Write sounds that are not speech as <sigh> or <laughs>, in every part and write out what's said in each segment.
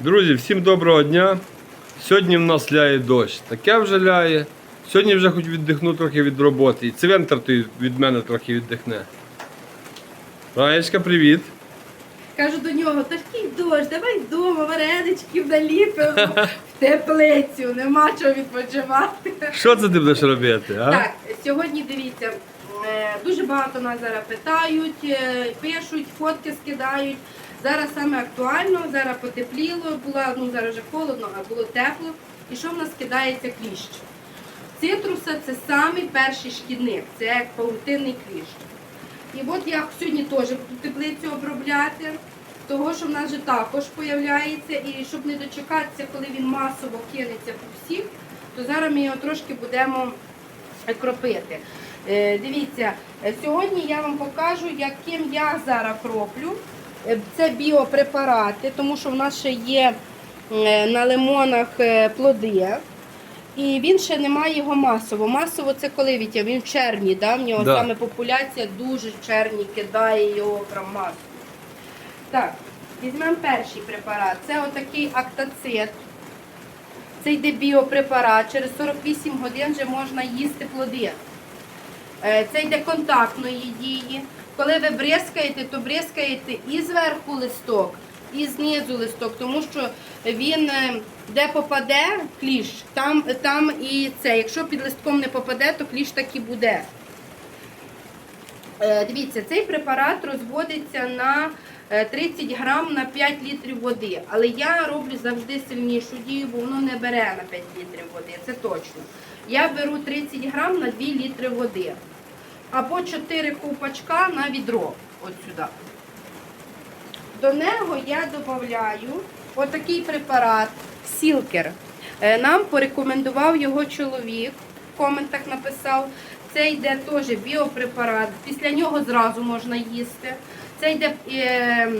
Друзі, всім доброго дня. Сьогодні в нас ляє дощ. Таке вже ляє. Сьогодні вже хоч віддихну трохи від роботи. І цвинтар той від мене трохи віддихне. Раєчка, привіт. Кажу до нього, такий дощ, давай вдома вареничків наліпимо в теплицю, нема чого відпочивати. Що це ти будеш робити? А? Так, сьогодні дивіться, е, дуже багато нас зараз питають, е, пишуть, фотки скидають. Зараз саме актуально, зараз потепліло, була, ну зараз вже холодно, а було тепло. І що в нас кидається кліщ? Цитруса це самий перший шкідник, це як паутинний кліщ. І от я сьогодні теж буду теплицю обробляти, того що в нас же також появляється, і щоб не дочекатися, коли він масово кинеться по всіх, то зараз ми його трошки будемо е, кропити. Е, Дивіться, сьогодні я вам покажу, яким я зараз кроплю. Е, Це біопрепарати, тому що в нас ще є е, на лимонах е, плоди. І він ще не має його масово. Масово це коли Вітя? Він в червні, да? в нього Да. саме популяція дуже в червні кидає його прям масово. Так, візьмемо перший препарат. Це отакий актацит. Це йде біопрепарат. Через 48 годин вже можна їсти плоди. Це йде контактної дії. Коли ви бризкаєте, то бризкаєте і зверху листок, і знизу листок, тому що він е, де попаде кліщ, там, там і це. Якщо під листком не попаде, то кліщ так і буде. Е, Дивіться, цей препарат розводиться на е, 30 грам на 5 літрів води. Але я роблю завжди сильнішу дію, бо воно не бере на 5 літрів води, це точно. Я беру 30 грам на 2 літри води. Або 4 ковпачка на відро. От сюди. До нього я додаю отакий препарат Сілкер. Е, Нам порекомендував його чоловік, в коментах написав. Це йде теж біопрепарат. Після нього зразу можна їсти. Це йде е,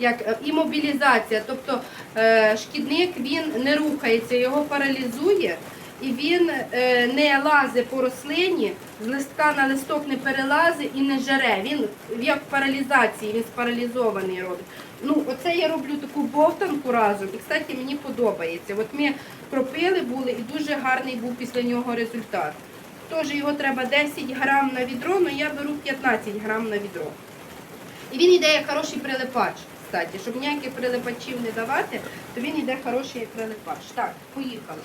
як е, імобілізація, тобто е, шкідник він не рухається, його паралізує. І він е, не лазить по рослині, з листка на листок не перелазить і не жере. Він як в паралізації, він спаралізований робить. Ну, оце я роблю таку бовтанку разом. І, кстати, мені подобається. От ми кропили були і дуже гарний був після нього результат. Тож його треба 10 грам на відро, але я беру 15 грам на відро. І він йде як хороший прилипач. Кстати, щоб ніяких прилипачів не давати, то він йде хороший прилипач. Так, поїхали.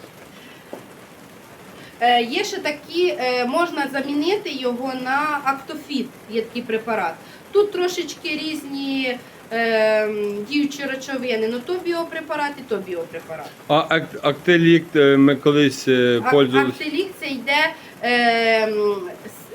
Е, Є ще такі, е, можна замінити його на актофіт, є такий препарат. Тут трошечки різні е, діючі речовини, ну то біопрепарат і то біопрепарат. А ак- актелік е, ми колись пользувалися. Актелік це йде е,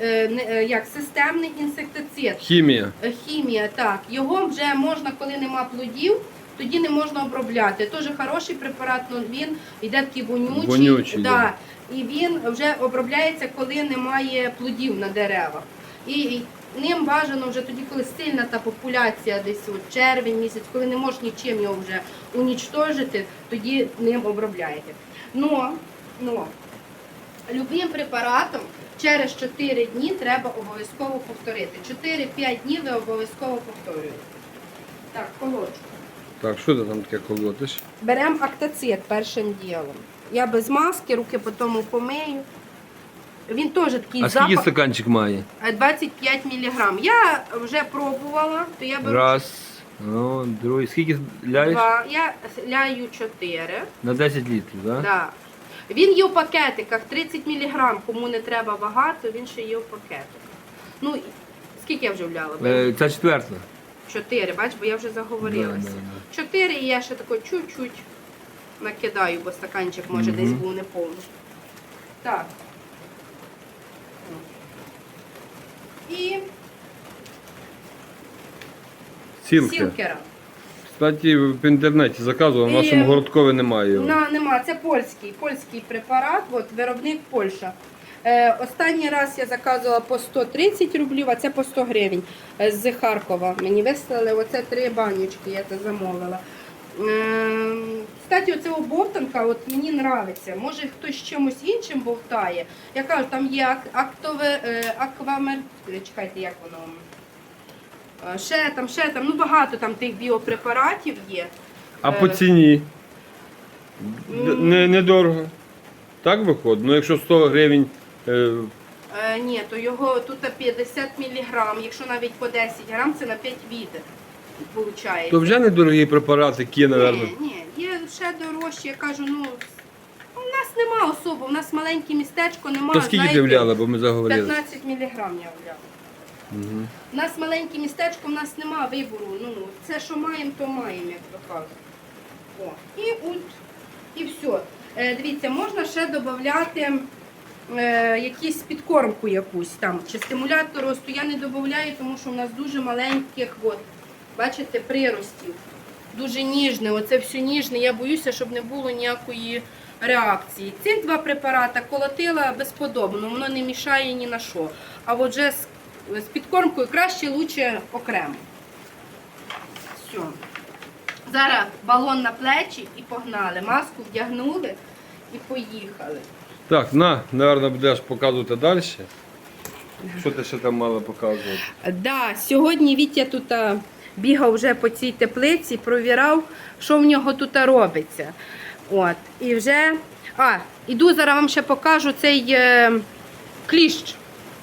е, як системний інсектицид. Хімія. Хімія, так. Його вже можна, коли нема плодів, тоді не можна обробляти. Теж хороший препарат, але він йде такий вонючий. Вонючий, да. І він вже обробляється, коли немає плодів на деревах. І ним бажано вже тоді, коли сильна та популяція, десь от червень місяць, коли не можеш нічим його вже унічтожити, тоді ним обробляєте. Но, но Любим препаратом через 4 дні треба обов'язково повторити. 4-5 днів ви обов'язково повторюєте. Так, колочку. Так, що ти там таке колотиш? Беремо актацит першим ділом. Я без маски, руки потім помию. Він теж такий А скільки запах стаканчик має? е, 25 мг. Я вже пробувала, то я беру Раз. Ну, другий. Скільки ляєш? два. Я ляю 4. На 10 літрів, так? Да. Він є в пакетиках 30 мг, кому не треба багато, він ще є в пакетиках. Ну, і- скільки я вже вляла? Е, Це четверта. Чотири, бач, бо я вже заговорилася. Да, да, Чотири і я ще тако чуть-чуть накидаю, бо стаканчик може десь був неповний. Так. І Сілки. сілкера. Кстати, в інтернеті заказував, в І- нашому городкові немає його. На, нема, це польський, польський препарат, от, виробник Польща. Е, останній раз я заказувала по 130 рублів, а це по 100 гривень е, з Харкова. Мені вислали оце три банючки, я це замовила. Е, кстати, оце обовтанка от мені подобається. Може хтось чимось іншим бовтає. Я кажу, там є ак- актове, е, аквамер... Чекайте, як воно? Е, Ще там, ще там, ну багато там тих біопрепаратів є. А по Е. ціні? Не, недорого. Так виходить? Ну якщо 100 гривень. Е, Е, ні, то його тут 50 мг, якщо навіть по 10 грам, це на 5 відер. Виходить. то вже недорогі препарати, які, мабуть. Ні, ні, є ще дорожчі, я кажу, ну у нас нема особо, у нас маленьке містечко, нема. То скільки ти знаєте, вляла, бо ми заговорили. 15 мг я вляла. Угу. У нас маленьке містечко, у нас нема вибору. Ну, це, що маємо, то маємо, як то кажуть. О, і от, і все. Е, дивіться, можна ще додати е, якусь підкормку якусь там, чи стимулятор росту. Я не додаю, тому що у нас дуже маленьких, от, бачите, приростів. Дуже ніжне, оце все ніжне. Я боюся, щоб не було ніякої реакції. Ці два препарати колотила безподобно, воно не мішає ні на що. А от вже з, з підкормкою краще, лучше окремо. Все. Зараз балон на плечі і погнали. Маску вдягнули і поїхали. Так, на, напевно, будеш показувати далі. Що ти ще там мала показувати? Да, сьогодні Вітя тут бігав вже по цій теплиці, провірав, що в нього тут робиться. От, і вже. А, іду зараз вам ще покажу цей е, кліщ.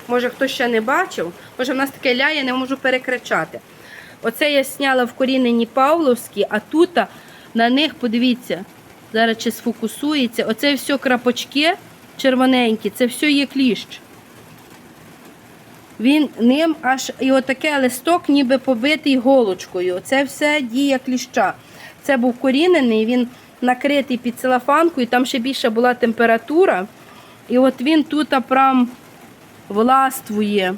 Може, хтось ще не бачив. Може, в нас таке ляє, не можу перекричати. Оце я сняла вкорінені Павловські, а тут на них, подивіться, зараз чи сфокусується. Оце все крапочки червоненькі, це все є кліщ. Він ним аж і отаке листок, ніби побитий голочкою. Це все дія кліща. Це був корінений, він накритий під целофанкою, там ще більша була температура. І от він тут прям властвує.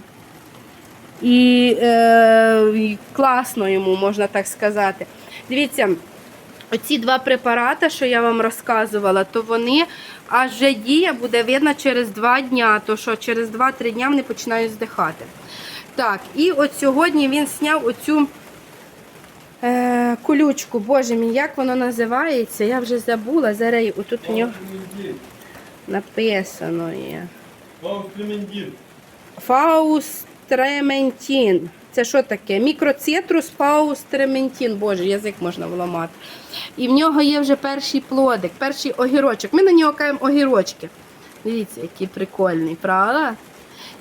І, е, класно йому, можна так сказати. Дивіться, оці два препарати, що я вам розказувала, то вони аж вже дія буде видно через два дня, то що через 2-3 дня вони починають здихати. Так, і от сьогодні він зняв оцю е, колючку. Боже мій, як воно називається? Я вже забула. Зараз отут у нього написано є. Фаустрементін. Це що таке? Мікроцитрус фаустрементін. Боже, язик можна вламати. І в нього є вже перший плодик, перший огірочок. Ми на нього кажемо огірочки. Дивіться, який прикольний, правда?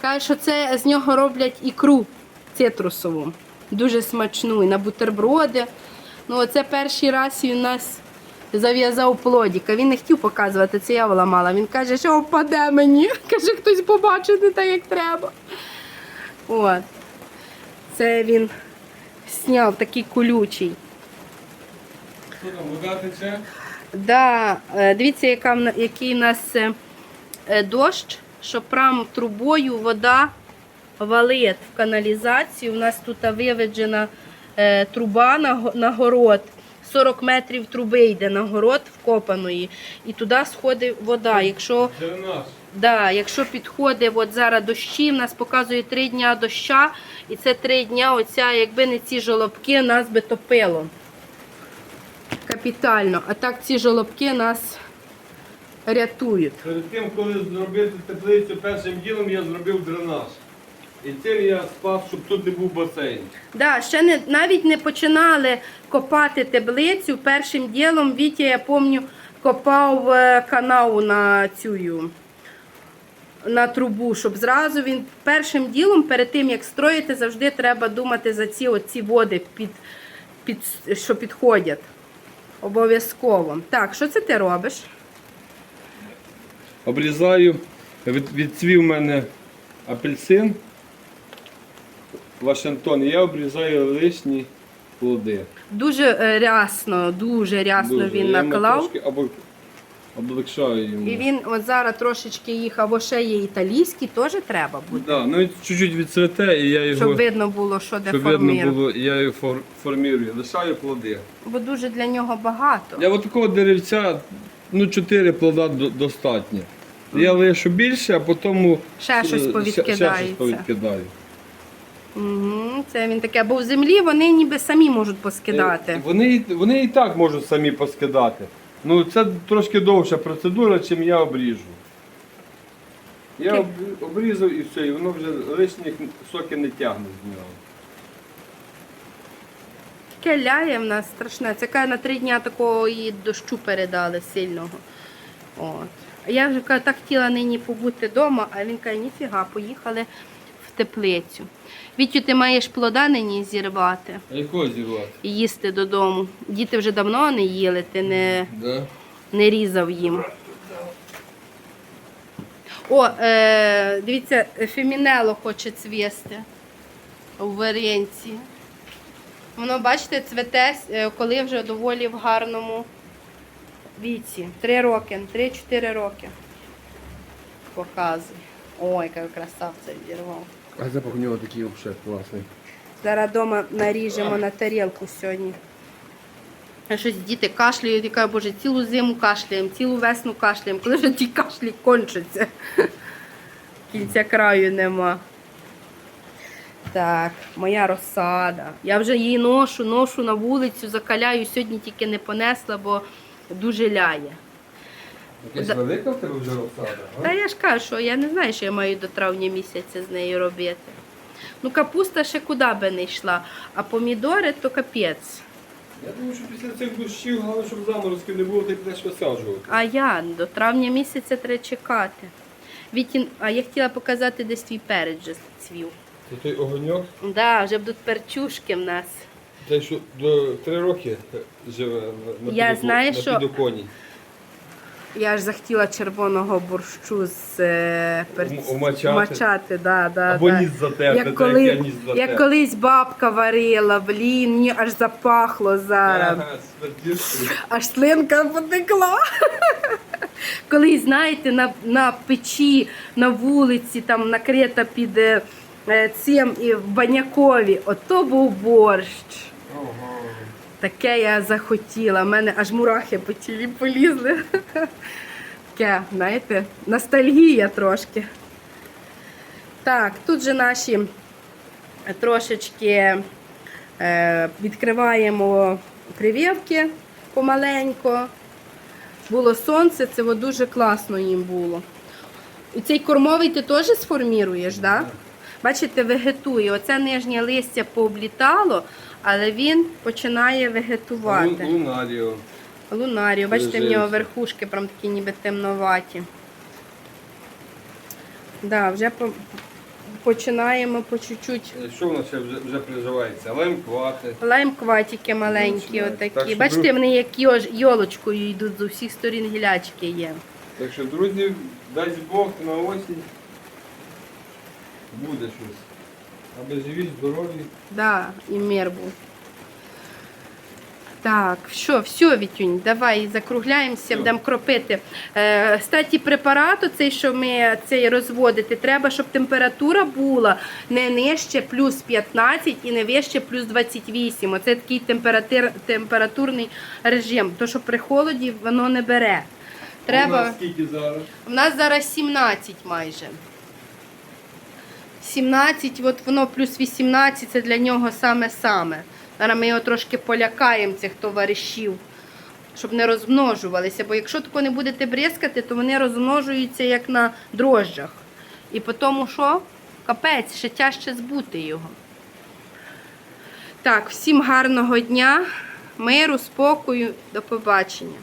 Каже, що це з нього роблять ікру цитрусову. Дуже смачну. І на бутерброди. Ну, оце перший раз він у нас зав'язав плодіка. Він не хотів показувати, це я вламала. Він каже, що впаде мені. <laughs> Каже, хтось побачить не так, як треба. От. Це він зняв такий колючий. Що там, вода тече? Да, е, дивіться, яка, який у нас е, е, дощ, що прям трубою вода валить в каналізацію. У нас тут виведжена труба на, на город. 40 метрів труби йде на город вкопаної, і туди сходить вода. Якщо Дренаж. Да, якщо підходить от зараз дощі, в нас показує три дня доща, і це три дня, оця, якби не ці жолобки, нас би топило. Капітально. А так ці жолобки нас рятують. Перед тим, коли зробити теплицю першим ділом, я зробив дренаж. І цим я спав, щоб тут не був басейн. Да, ще не, навіть не починали копати таблицю. Першим ділом Вітя, я пам'ятаю, копав е, канал на цю на трубу, щоб зразу він першим ділом, перед тим як строїти, завжди треба думати за ці оці води, під, під, що підходять. Обов'язково. Так, що це ти робиш? Обрізаю, від, відцвів в мене апельсин, Вашингтон, і я обрізаю лишні плоди. Дуже е, рясно, дуже рясно Дуже. він я наклав. трошки обл- облегшаю йому. І він от зараз трошечки їх, або ще є італійський, теж треба буде. Да, ну і чуть-чуть відцвете, і я його, Щоб видно було, що де щоб видно було, я його фор, формірую. Лишаю плоди. Бо дуже для нього багато. Для такого деревця ну, 4 плода до- достатньо. Я лишу більше, а потім Ще щось ще, щось повідкидається. повідкидаю. Це він таке, бо в землі вони ніби самі можуть поскидати. Е, Вони, і- вони і так можуть самі поскидати. Ну, це трошки довша процедура, чим я обріжу. Я об- обрізав і все, і воно вже лишніх соки не тягне з нього. таке ляє в нас страшне. Це каже, на три дня такого і дощу передали сильного. От. А я вже кажу, так хотіла нині побути вдома, а він каже, ніфіга, поїхали теплицю. Вітю, ти маєш плода нині зірвати А якого зірвати? і їсти додому. Діти вже давно не їли, ти не, Да? не різав їм. О, е, дивіться, фемінело хоче цвісти у варіанці. Воно, бачите, цвете, е, коли вже доволі в гарному віці. Три роки, три-чотири роки. Показує. Ой, яка красавця відірвав. А запах у нього такий взагалі класний. Зараз вдома наріжемо на тарілку сьогодні. А щось діти кашляють, я кажу, боже, цілу зиму кашляємо, цілу весну кашляємо. Коли ж ті кашлі кончаться? <laughs> Кінця краю нема. Так, моя розсада. Я вже її ношу, ношу на вулицю, закаляю. Сьогодні тільки не понесла, бо дуже ляє. Якась велика в тебе вже розсада? Та я ж кажу, що я не знаю, що я маю до травня місяця з нею робити. Ну, капуста ще куди би не йшла, а помідори то капець. Я думаю, що після цих дощів, головне, щоб заморозків не було, ти підеш висаджувати. А я до травня місяця треба чекати. Вітін, а я хотіла показати, десь твій перець вже цвів. Це той огоньок, Да, вже будуть перчушки в нас. той, що до три роки живе на, Я підоко- знаю, на що- підоконі. Я ж захотіла червоного борщу з е, перц... Умачати. Умачати, да, да, Або да. ніс затерти, Як, так коли, як я ніс затерти. як колись бабка варила, блін, мені аж запахло зараз. Ага. Аж слинка потекла. Колись, знаєте, на, на печі, на вулиці, там накрита під е, е, цим і в банякові. Ото був борщ. Ага. Таке я захотіла. У мене аж мурахи по тілі полізли. Таке, знаєте, ностальгія трошки. Так, тут же наші трошечки е, відкриваємо прививки помаленько. Було сонце, це дуже класно їм було. І цей кормовий ти теж сформіруєш, так? Да? Бачите, вегетує. Оце нижнє листя пооблітало, але він починає вегетувати. Лу- Лунаріо. Лунарію. Бачите, в нього верхушки прям такі ніби темноваті. Да, вже по- починаємо по чуть-чуть. Е, Що в нас ще вже, вже приживається? Лаймквати. Лаймкватики маленькі, Починають. отакі. Так що Бачите, друг- вони як йож, йолочкою йдуть з усіх сторін гілячки є. Так що, друзі, дасть Бог на осінь буде щось. Аби живі, здорові. Да, і мир був. Так, що, все, Вітюнь, давай закругляємося, будемо кропити. Е, статі препарату, цей, що ми цей розводити, треба, щоб температура була не нижче плюс 15 і не вище плюс 28. Оце такий температур, температурний режим. То, що при холоді воно не бере. А у Треба... нас скільки зараз? У нас зараз 17 майже. 17, от воно плюс 18, це для нього саме-саме. Зараз ми його трошки полякаємо, цих товаришів, щоб не розмножувалися. Бо якщо тако не будете бризкати, то вони розмножуються як на дрожжах. І по тому що? Капець, ще тяжче збути його. Так, всім гарного дня, миру, спокою, до побачення.